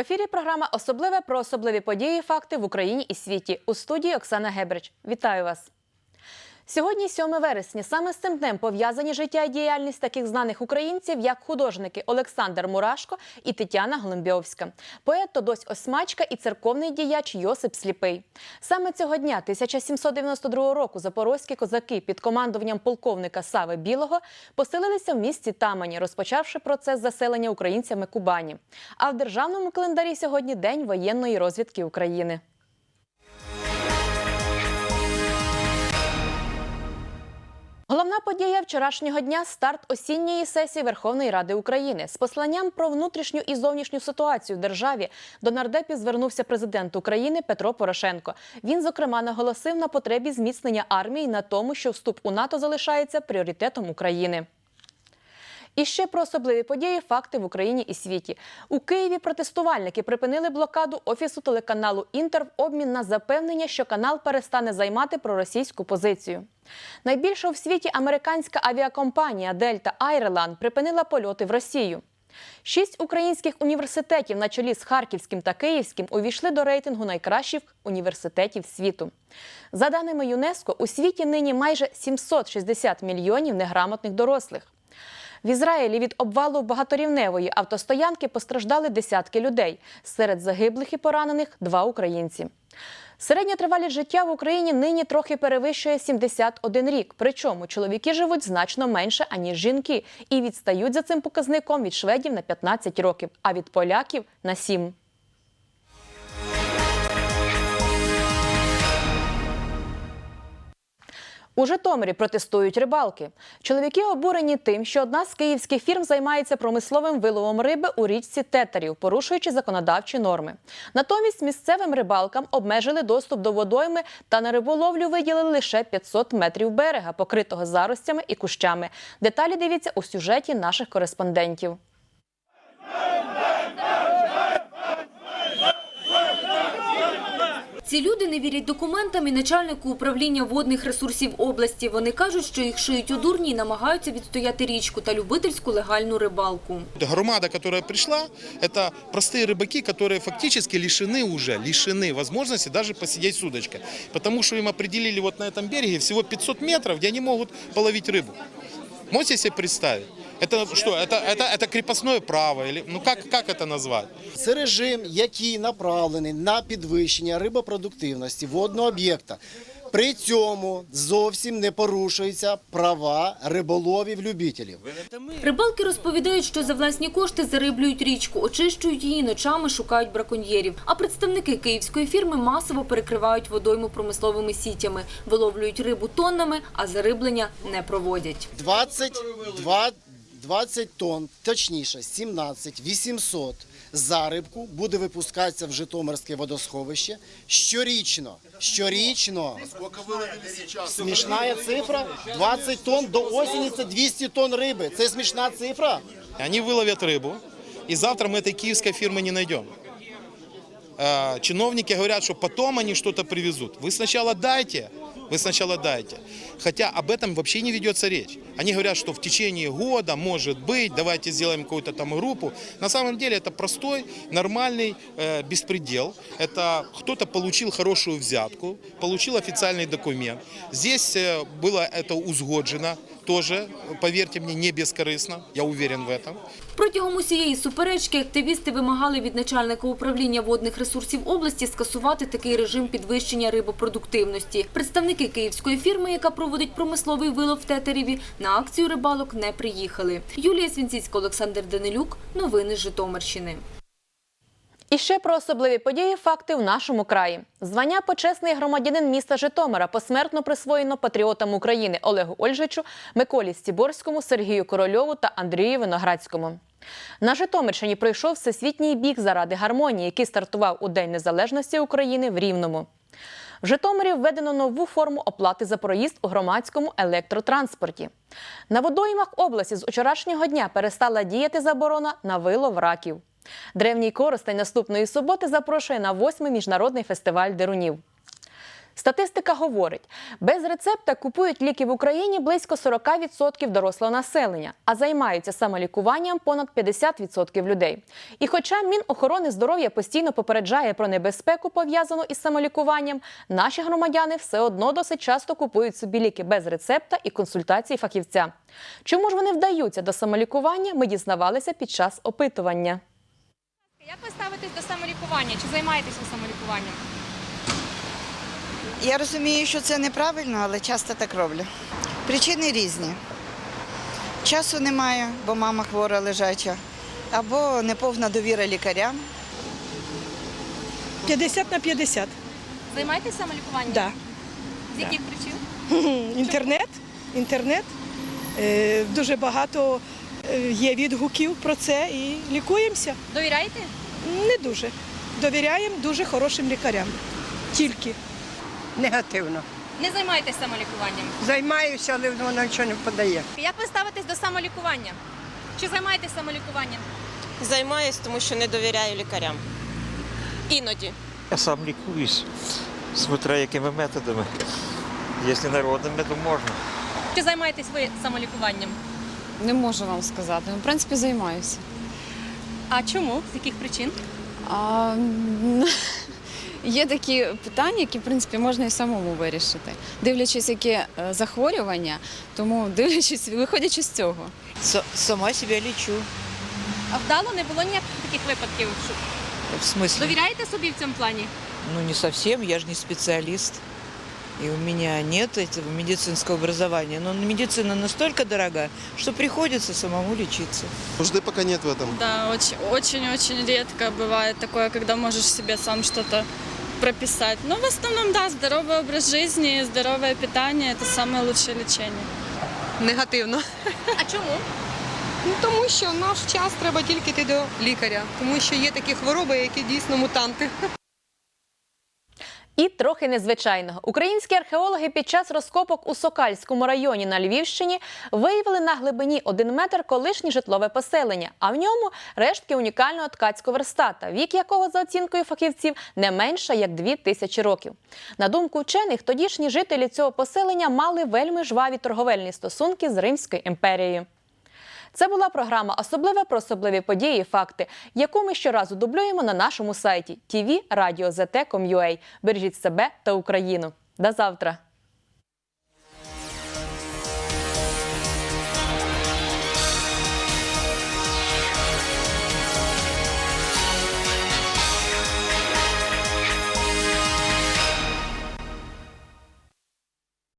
ефірі програма Особливе про особливі події, і факти в Україні і світі. У студії Оксана Гебрич. Вітаю вас. Сьогодні 7 вересня. Саме з цим днем пов'язані життя і діяльність таких знаних українців, як художники Олександр Мурашко і Тетяна Глимбьовська, поет Тодось Осмачка і церковний діяч Йосип Сліпий. Саме цього дня, 1792 року, запорозькі козаки під командуванням полковника Сави Білого поселилися в місті Тамані, розпочавши процес заселення українцями Кубані. А в державному календарі сьогодні день воєнної розвідки України. Головна подія вчорашнього дня старт осінньої сесії Верховної Ради України. З посланням про внутрішню і зовнішню ситуацію в державі до нардепів звернувся президент України Петро Порошенко. Він, зокрема, наголосив на потребі зміцнення армії на тому, що вступ у НАТО залишається пріоритетом України. І ще про особливі події, факти в Україні і світі. У Києві протестувальники припинили блокаду офісу телеканалу Інтер в обмін на запевнення, що канал перестане займати проросійську позицію. Найбільша в світі американська авіакомпанія Дельта Айрланд припинила польоти в Росію. Шість українських університетів на чолі з Харківським та Київським увійшли до рейтингу найкращих університетів світу. За даними ЮНЕСКО, у світі нині майже 760 мільйонів неграмотних дорослих. В Ізраїлі від обвалу багаторівневої автостоянки постраждали десятки людей. Серед загиблих і поранених два українці. Середня тривалість життя в Україні нині трохи перевищує 71 рік. Причому чоловіки живуть значно менше, аніж жінки, і відстають за цим показником від шведів на 15 років, а від поляків на 7. У Житомирі протестують рибалки. Чоловіки обурені тим, що одна з київських фірм займається промисловим виловом риби у річці Тетерів, порушуючи законодавчі норми. Натомість місцевим рибалкам обмежили доступ до водойми та на риболовлю виділили лише 500 метрів берега, покритого заростями і кущами. Деталі дивіться у сюжеті наших кореспондентів. Ці люди не вірять документам і начальнику управління водних ресурсів області. Вони кажуть, що їх шиють у дурні і намагаються відстояти річку та любительську легальну рибалку. Громада, которая пришла, это простые рыбаки, которые фактически лишены уже, лишены возможности даже посидеть с удочкой. Потому что им определили вот на этом береге всего 500 метров, где они могут половить рыбу. Можете себе представить? Это что, это, это, это крепостное право? Или, ну как, как это назвать? Це режим, який направлений на підвищення рибопродуктивності водного об'єкта. При цьому зовсім не порушуються права риболовів-любителів. Рибалки розповідають, що за власні кошти зариблюють річку, очищують її, ночами шукають браконьєрів. А представники київської фірми масово перекривають водойму промисловими сітями, виловлюють рибу тоннами, а зариблення не проводять. 22, 20 тонн, точніше 17 800 зарибку буде випускатися в Житомирське водосховище щорічно. Щорічно. Смішна цифра. 20 тонн до осені це 200 тонн риби. Це смішна цифра. Они выловят рыбу, и завтра мы этой киевской фирмы не найдем. Э, Чиновники говорят, что потом они что-то привезут. Вы сначала дайте, вы сначала дайте. Хотя об этом вообще не ведется речь. Они говорят, что в течение года, может быть, давайте сделаем какую-то там группу. На самом деле это простой, нормальный э, беспредел. Это кто-то получил хорошую взятку, получил официальный документ. Здесь э, было это узгоджено тоже, поверьте мне, не бескорыстно. Я уверен в этом. Протягом усієї суперечки активісти вимагали від начальника управління водних ресурсів області скасувати такий режим підвищення рибопродуктивності. Представники київської фірми, яка проводить промисловий вилов в Тетереві, на акцію рибалок не приїхали. Юлія Свінціцька, Олександр Данилюк. Новини Житомирщини. І ще про особливі події, факти в нашому краї. Звання почесний громадянин міста Житомира посмертно присвоєно патріотам України Олегу Ольжичу, Миколі Стіборському, Сергію Корольову та Андрію Виноградському. На Житомирщині пройшов всесвітній біг заради гармонії, який стартував у День Незалежності України в Рівному. В Житомирі введено нову форму оплати за проїзд у громадському електротранспорті. На водоймах області з вчорашнього дня перестала діяти заборона на вилов раків. Древній Коростень наступної суботи запрошує на восьмий міжнародний фестиваль дерунів. Статистика говорить, без рецепта купують ліки в Україні близько 40% дорослого населення, а займаються самолікуванням понад 50% людей. І хоча Мінохорони здоров'я постійно попереджає про небезпеку, пов'язану із самолікуванням, наші громадяни все одно досить часто купують собі ліки без рецепта і консультації фахівця. Чому ж вони вдаються до самолікування, ми дізнавалися під час опитування. Як ви ставитесь до самолікування? Чи займаєтесь ви самолікуванням? Я розумію, що це неправильно, але часто так роблю. Причини різні. Часу немає, бо мама хвора лежача, або неповна довіра лікарям. 50 на 50. Займаєтесь самолікуванням? Да. З яких причин? Інтернет. Інтернет. Е, Дуже багато е, є відгуків про це і лікуємося. Довіряєте? Не дуже. Довіряємо дуже хорошим лікарям. Тільки. Негативно. Не займаєтесь самолікуванням. Займаюся, але воно нічого не подає. Як ви ставитесь до самолікування? Чи займаєтесь самолікуванням? Займаюсь, тому що не довіряю лікарям. Іноді. Я сам лікуюсь, смотря якими методами. Якщо народними, то можна. Чи займаєтесь ви самолікуванням? Не можу вам сказати. Ну, В принципі, займаюся. А чому? З яких причин? А, є такі питання, які в принципі можна і самому вирішити, дивлячись, яке захворювання, тому дивлячись, виходячи з цього. Сама себе лічу. А вдало не було ніяких таких випадків. що- В смысле? Довіряєте собі в цьому плані? Ну не совсем, я же не специалист. И у меня нет этого медицинского образования. Но медицина настолько дорога, что приходится самому лечиться. Нужды пока нет в этом. Да, очень-очень редко бывает такое, когда можешь себе сам что-то прописать. Но в основном, да, здоровый образ жизни, здоровое питание – это самое лучшее лечение. Негативно. А чому? Ну, тому що в наш час треба тільки йти до лікаря, тому що є такі хвороби, які дійсно мутанти. І трохи незвичайного. Українські археологи під час розкопок у Сокальському районі на Львівщині виявили на глибині 1 метр колишнє житлове поселення, а в ньому рештки унікального ткацького верстата, вік якого за оцінкою фахівців не менше як 2 тисячі років. На думку вчених, тодішні жителі цього поселення мали вельми жваві торговельні стосунки з Римською імперією. Це була програма Особливе про особливі події і факти, яку ми щоразу дублюємо на нашому сайті tv.radio.zt.com.ua. Бережіть себе та Україну. До завтра!